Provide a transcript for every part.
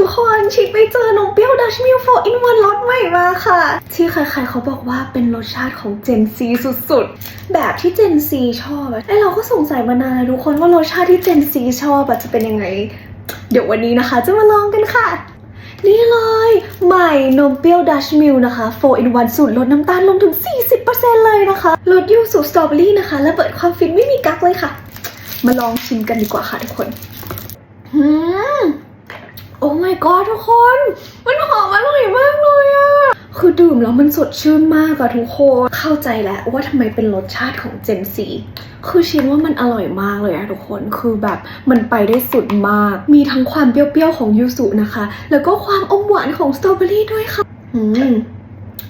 ทุกคนชิคไปเจอนมเปรี้ยวดัชมิลโฟอินวันรสใหม่มาค่ะ ที่ใครๆเขาบอกว่าเป็นรสชาติของเจนซีสุดๆ แบบที่เจนซีชอบไอเราก็สงสัยมานานทุกคนว่ารสชาติที่เจนซีชอบจะเป็นยังไง เดี๋ยววันนี้นะคะจะมาลองกันค่ะนี่เลย ใหม่นมเปรี้ยวดัชมิลนะคะ4 in 1สูตรลดน้ำตาลลงถึง 40%เลยนะคะ ลดยูสุสตรอเบอรี่นะคะ และเปิดความฟินไม่มีกักเลยค่ะ มาลองชิมกันดีกว่าค่ะทุกคนหืม god ทุกคน มันหอมอร่อยมากเลยอะคือดื่มแล้วมันสดชื่นมากอะทุกคน เข้าใจแล้วว่าทำไมเป็นรสชาติของเจมซีคือชินว่ามันอร่อยมากเลยอะทุกคน คือแบบมันไปได้สุดมาก มีทั้งความเปรี้ยวๆของยูสุนะคะ แล้วก็ความอมหวานของสตรอเบอรี่ด้วยค่ะ อืม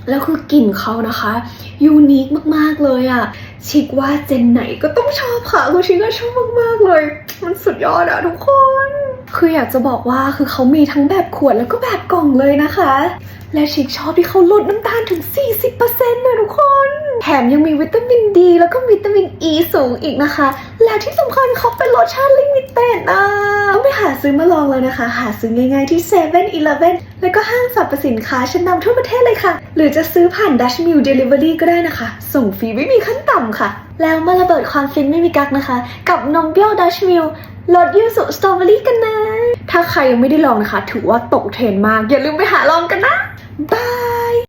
แล้วคือกลิ่นเขานะคะ ยูนิคมากๆเลยอะชิคว่าเจนไหนก็ต้องชอบค่ะคือชิคก็ชอบมากๆเลย มันสุดยอดอะทุกคน คืออยากจะบอกว่าคือเขามีทั้งแบบขวดแล้วก็แบบกล่องเลยนะคะ และชิคชอบที่เขาลดน้ำตาลถึง 40%นะ มยังมีวิตามินดี แล้วก็วิตามินอ e ีสูงอีกนะคะ และที่สำคัญเขาเป็นรสชาติลิมิเต็ดนะต้องไปหาซื้อมาลองเลยนะคะ หาซื้อง่ายๆที่7 e เ e ่ e อแล้วก็ห้างสรรพสินค้าชั้นนำทั่วประเทศเลยค่ะ หรือจะซื้อผ่าน Dutch Mill Delivery ก็ได้นะคะ ส่งฟรีไม่มีขั้นต่ำค่ะ แล้วมาระเบิดความฟินไม่มีกักนะคะ กับนมเปรี้ยว Dutch Mill รสยูสุสตรอเบอรี่กันนะ ถ้าใครยังไม่ได้ลองนะคะ ถือว่าตกเทรนมาก อย่าลืมไปหาลองกันนะ บาย